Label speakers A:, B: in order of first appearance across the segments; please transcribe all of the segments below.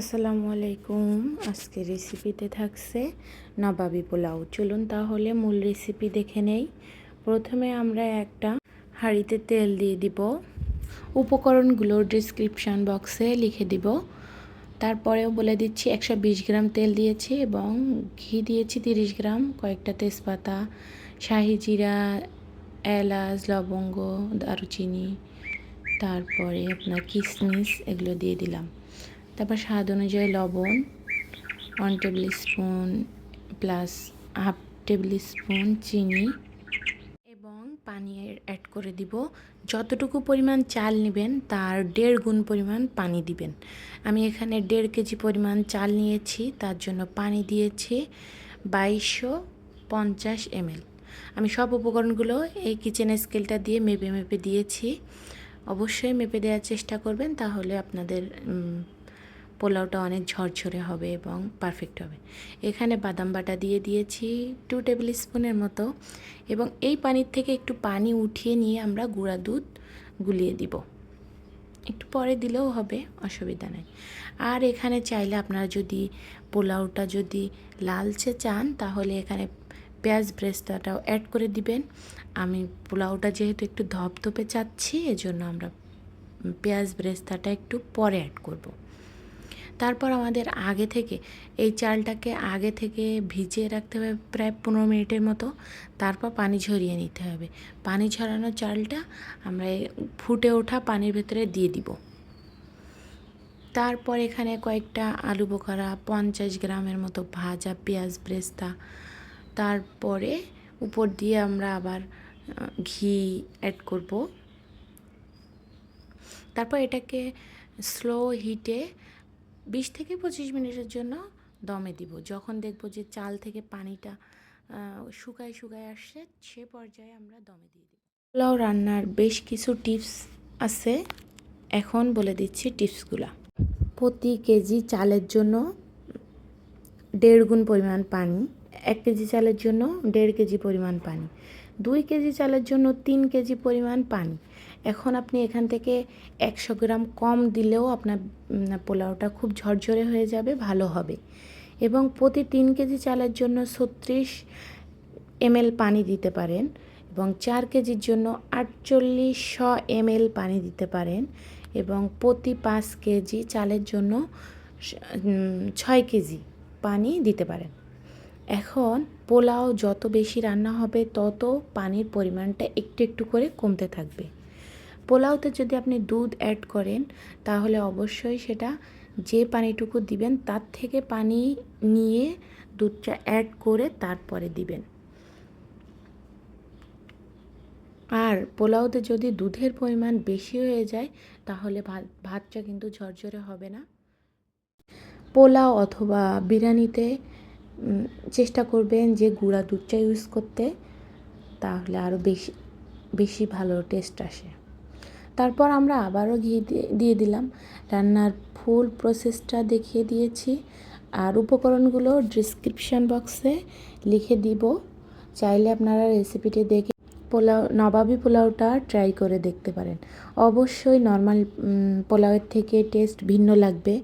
A: আসসালামু আলাইকুম। আজকে রেসিপিতে থাকছে নবাবি পোলাও। চলুন তাহলে মূল রেসিপি দেখে নেই। প্রথমে আমরা একটা হাঁড়িতে তেল দিয়ে দিব। উপকরণগুলো ডিসক্রিপশান বক্সে লিখে দিব। তারপরেও বলে দিচ্ছি, একশো বিশ গ্রাম তেল দিয়েছি এবং ঘি দিয়েছি তিরিশ গ্রাম, কয়েকটা তেজপাতা, শাহি জিরা, এলাচ, লবঙ্গ, দারুচিনি, তারপরে আপনার কিশমিশ এগুলো দিয়ে দিলাম। তারপর স্বাদ অনুযায়ী লবণ one tablespoon plus half tablespoon চিনি এবং পানি অ্যাড করে দিব। যতটুকু পরিমাণ চাল নেবেন, তার দেড় গুণ পরিমাণ পানি দিবেন। আমি এখানে দেড় কেজি পরিমাণ চাল নিয়েছি, তার জন্য পানি দিয়েছি বাইশশো পঞ্চাশ এমএল। আমি সব উপকরণগুলো এই কিচেন স্কেলটা দিয়ে মেপে মেপে দিয়েছি। অবশ্যই মেপে দেওয়ার চেষ্টা করবেন, তাহলে আপনাদের পোলাওটা অনেক ঝরঝরে হবে এবং পারফেক্ট হবে। এখানে বাদাম বাটা দিয়ে দিয়েছি টু টেবিল স্পুনের মতো এবং এই পানির থেকে একটু পানি উঠিয়ে নিয়ে আমরা গুঁড়া দুধ গুলিয়ে দিব। একটু পরে দিলেও হবে, অসুবিধা নেই। আর এখানে চাইলে আপনারা যদি পোলাওটা যদি লালচে চান, তাহলে এখানে পেঁয়াজ ব্রেস্তাটাও অ্যাড করে দিবেন। আমি পোলাওটা যেহেতু একটু ধপধপে চাচ্ছি, এজন্য আমরা পেঁয়াজ ব্রেস্তাটা একটু পরে অ্যাড করব। তারপর আমাদের আগে থেকে এই চালটাকে আগে থেকে ভিজিয়ে রাখতে হবে প্রায় পনেরো মিনিটের মতো। তারপর পানি ঝরিয়ে নিতে হবে। পানি ঝরানো চালটা আমরা ফুটে ওঠা পানির ভেতরে দিয়ে দিব। তারপর এখানে কয়েকটা আলু বোখারা, পঞ্চাশ গ্রামের মতো ভাজা পেঁয়াজ ব্রেস্তা। তারপরে উপর দিয়ে আমরা আবার ঘি অ্যাড করব। তারপর এটাকে স্লো হিটে বিশ থেকে পঁচিশ মিনিটের জন্য দমে দিব। যখন দেখব যে চাল থেকে পানিটা শুকায় শুকায় আসছে, সে পর্যায়ে আমরা দমে দিয়ে দিব। পোলাও রান্নার বেশ কিছু টিপস আছে। এখন বলে দিচ্ছি টিপসগুলো। প্রতি কেজি চালের জন্য দেড় গুণ পরিমাণ পানি, এক কেজি চালের জন্য দেড় কেজি পরিমাণ পানি। দুই কেজি চালের জন্য তিন কেজি পরিমাণ পানি। এখন আপনি এখান থেকে একশো গ্রাম কম দিলেও আপনার পোলাওটা খুব ঝরঝরে হয়ে যাবে, ভালো হবে। এবং প্রতি তিন কেজি চালের জন্য ছত্রিশ এমএল পানি দিতে পারেন এবং চার কেজির জন্য আটচল্লিশশো এমএল পানি দিতে পারেন এবং প্রতি পাঁচ কেজি চালের জন্য ছয় কেজি পানি দিতে পারেন। এখন পোলাও যত বেশি রান্না হবে, তত পানির পরিমাণটা একটু একটু করে কমতে থাকবে। পোলাওতে যদি আপনি দুধ অ্যাড করেন, তাহলে অবশ্যই সেটা যে পানিটুকু দিবেন, তার থেকে পানি নিয়ে দুধটা অ্যাড করে তারপরে দিবেন। আর পোলাওতে যদি দুধের পরিমাণ বেশি হয়ে যায়, তাহলে ভাত, ভাতটা কিন্তু ঝরঝরে হবে না। পোলাও অথবা বিরিয়ানিতে চেষ্টা করবেন যে গুঁড়া দুধটা ইউজ করতে, তাহলে আরও বেশি বেশি ভালো টেস্ট আসে। তারপর আমরা আবারও ঘি দিয়ে দিলাম। রান্নার ফুল প্রসেসটা দেখিয়ে দিয়েছি। আর উপকরণগুলো ডিসক্রিপশান বক্সে লিখে দিব। চাইলে আপনারা রেসিপিটি দেখে পোলাও, নবাবি পোলাওটা ট্রাই করে দেখতে পারেন। অবশ্যই নর্মাল পোলাওয়ের থেকে টেস্ট ভিন্ন লাগবে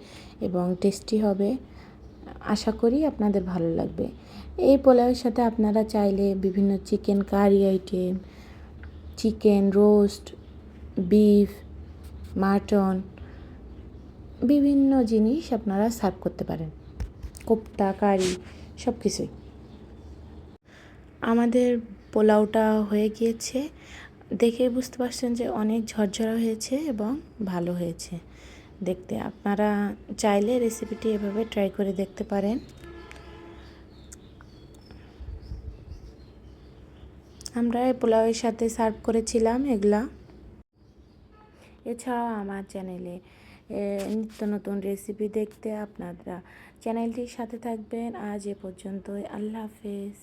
A: এবং টেস্টি হবে। আশা করি আপনাদের ভালো লাগবে। এই পোলাওয়ের সাথে আপনারা চাইলে বিভিন্ন chicken curry item, chicken roast, beef, mutton, বিভিন্ন জিনিস আপনারা সার্ভ করতে পারেন। কোপ্তা, কারি সব কিছুই আমাদের পোলাওটা হয়ে গিয়েছে। দেখে বুঝতে পারছেন যে অনেক ঝরঝরা হয়েছে এবং ভালো হয়েছে। দেখতে। আপনারা চাইলে রেসিপিটি এভাবে ট্রাই করে দেখতে পারেন। আমরা পোলাওয়ের সাথে সার্ভ করেছিলাম এগুলা। এছাড়াও আমার চ্যানেলে নিত্য নতুন রেসিপি দেখতে আপনারা। চ্যানেলটির সাথে থাকবেন। আজ এ পর্যন্তই। আল্লাহ হাফেজ।